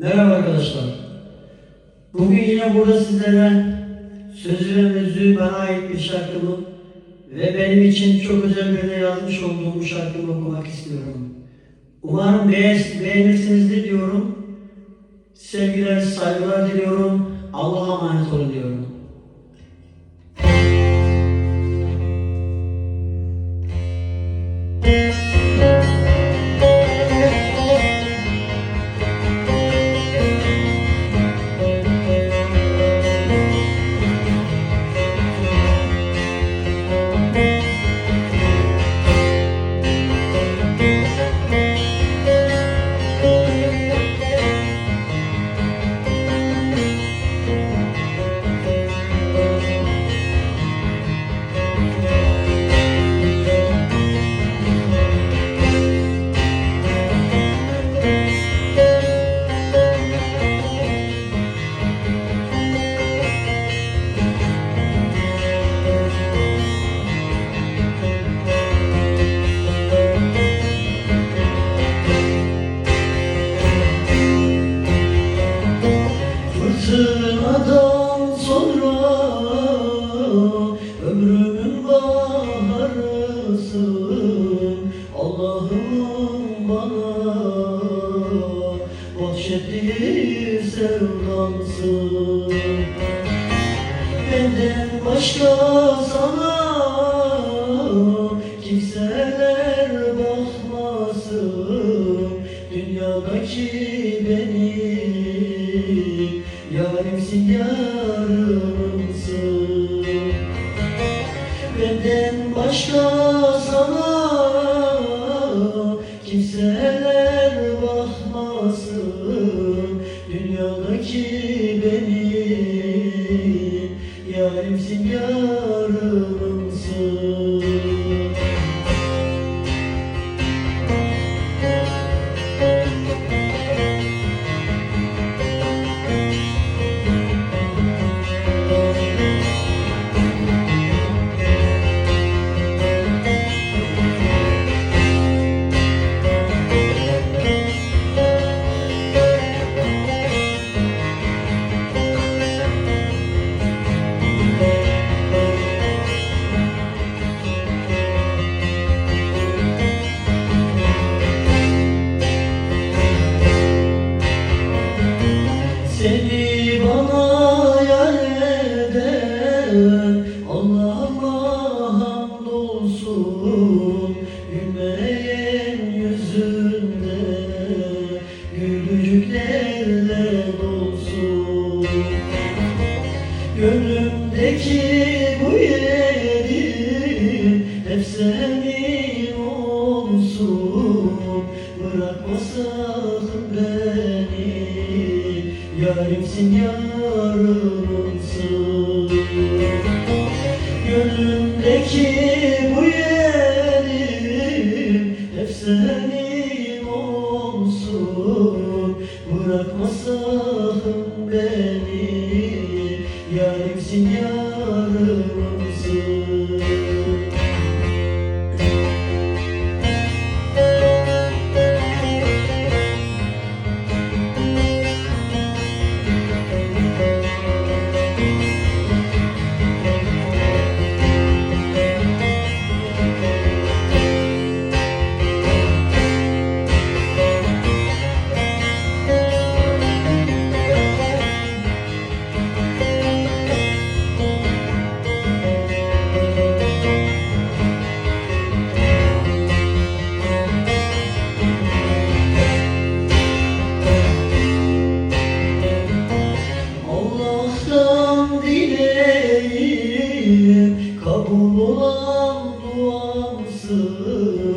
Merhaba arkadaşlar. Bugün yine burada sizlere sözü ve müziği bana ait bir şarkımı ve benim için çok özel bir yazmış olduğum bu şarkımı okumak istiyorum. Umarım beğen- beğenirsinizdir diyorum. Sevgiler, saygılar diliyorum. Allah'a emanet olun diyorum. Bahşettiği sevdamsın Benden başka sana kimseler bakmasın. Dünyadaki benim yarimsin yarımsın. Benden başka sana Dünyadaki olsun Bırakma sakın beni. Yarimsin yarımsın. Gönlümdeki bu yerin Hep senin olsun. Bırakma sakın beni kabul olan duamsın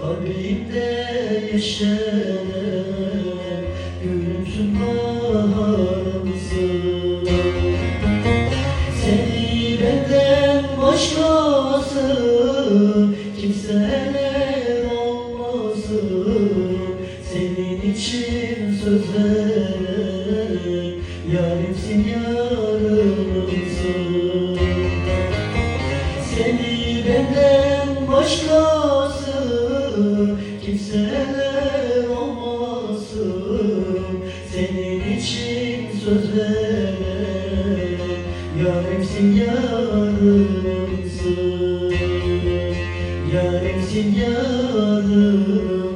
Kalbimde yeşeren gülümsün baharımsın Seni benden başkası kimseler olmasın. Senin için söz Seni benden başkası kimseler olmasın. Senin için söz vermem Yarimsin yarımsın Yarimsin yarımsın